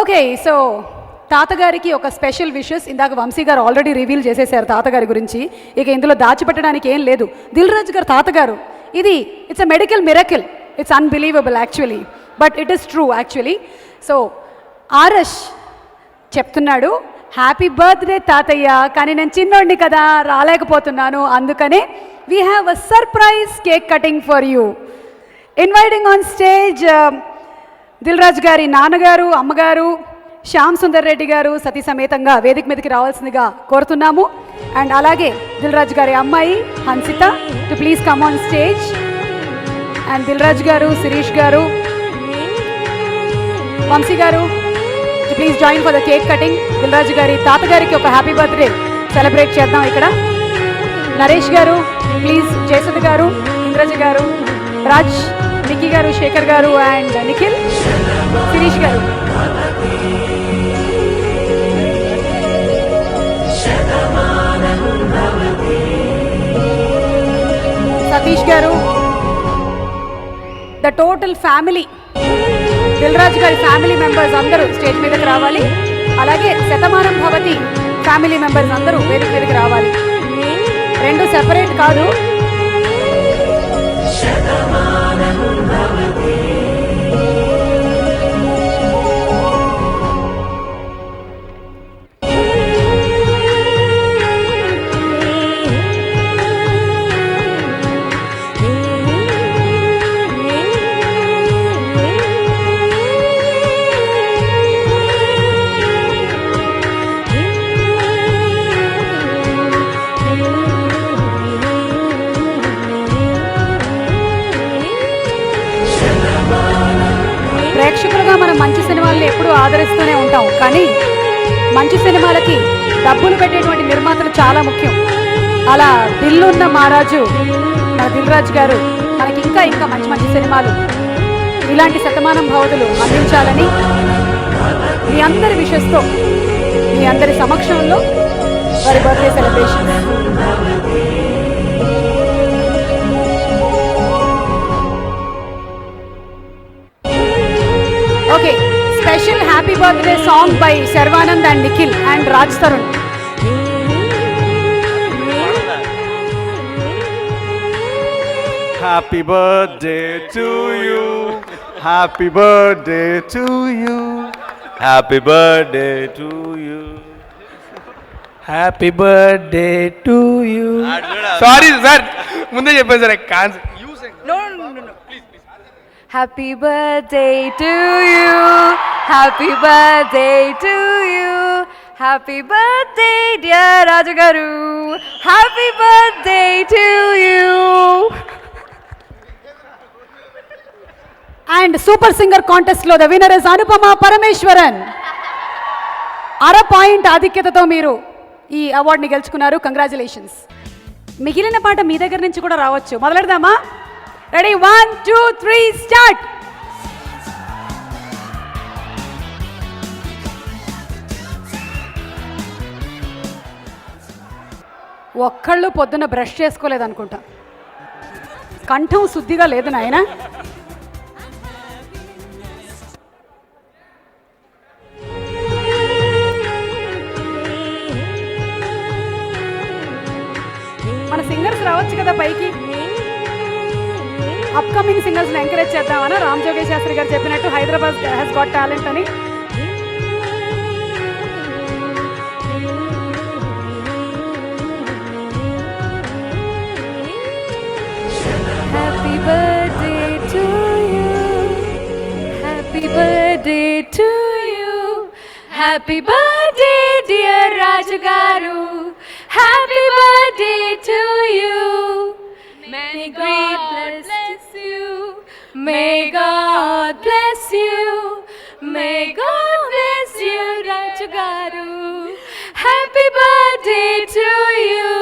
Okay so తాతగారికి ఒక special wishes ఇందాక వంశీ గారు ఆల్రెడీ రివీల్ చేసేసారు తాతగారి గురించి. ఇక ఇందులో దాచిపెట్టడానికి ఏం లేదు. దిల్ రాజు గారు తాతగారు. ఇది it's a medical miracle it's unbelievable actually but it is true actually so Arush చెప్తున్నాడు హ్యాపీ బర్త్డే తాతయ్య. కానీ నేను చిన్నోడిని కదా రాలేకపోతున్నాను. అందుకనే we have a surprise cake cutting for you inviting on stage Dil Raju గారి నాన్నగారు అమ్మగారు శ్యామ్ సుందర్ రెడ్డి గారు సతీ సమేతంగా వేదిక మీదకి రావాల్సిందిగా కోరుతున్నాము. అండ్ అలాగే దిల్ రాజు గారి అమ్మాయి Hansitha to please come on stage and Dil Raju garu Shirish garu Vamsi garu please join for the cake cutting Dilraj గారి తాతగారికి ఒక హ్యాపీ బర్త్డే సెలబ్రేట్ చేద్దాం ఇక్కడ. నరేష్ గారు ప్లీజ్ జయసుధ గారు ఇంద్రజ గారు రాజ్ నిక్కీ గారు శేఖర్ గారు and Nikhil. Sirish garu. Satish garu. The total family Dil Raju గారి ఫ్యామిలీ మెంబర్స్ అందరూ స్టేజ్ మీదకి రావాలి. అలాగే శతమానం భవతి ఫ్యామిలీ మెంబర్స్ అందరూ వేదిక మీదకి రావాలి. రెండు సెపరేట్ కాదు. ప్రేక్షకులుగా మనం మంచి సినిమాలను ఎప్పుడూ ఆదరిస్తూనే ఉంటాం. కానీ మంచి సినిమాలకి డబ్బులు పెట్టేటువంటి నిర్మాతలు చాలా ముఖ్యం. అలా దిల్లున్న మహారాజు మన దిల్రాజ్ గారు మనకి ఇంకా ఇంకా మంచి మంచి సినిమాలు ఇలాంటి శతమానం భావతులు అందించాలని మీ అందరి విషస్తో మీ అందరి సమక్షంలో వారి birthday celebration okay special happy birthday song by Sharwanand and Nikhil and Raj Tarun Happy birthday to you. Happy birthday to you. Happy birthday to you. Happy birthday to you sorry sir ముందే చెప్పాను sir happy birthday to you happy birthday to you happy birthday dear dear happy Happy birthday to you and super singer కాంటెస్ట్లో the winner is Anupama Parameswaran అర point ఆధిక్యతతో మీరు ఈ అవార్డుని గెలుచుకున్నారు. Congratulations మిగిలిన పాట మీ దగ్గర నుంచి కూడా రావచ్చు. మొదలెడదామా? Ready one two three start ఒక్కళ్ళు పొద్దున్న బ్రష్ చేసుకోలేదు అనుకుంటా కంఠం శుద్ధిగా లేదు నాయనా. మన సింగర్స్ రావచ్చు కదా పైకి. అప్కమింగ్ సింగర్స్ని ఎంకరేజ్ చేద్దామని రామ్ జోగే శాస్త్రి గారు చెప్పినట్టు హైదరాబాద్ హ్యాస్ గాట్ టాలెంట్ అని. Happy birthday dear Raju garu happy birthday May God bless you. May God bless you, Rajagaru. Happy birthday to you.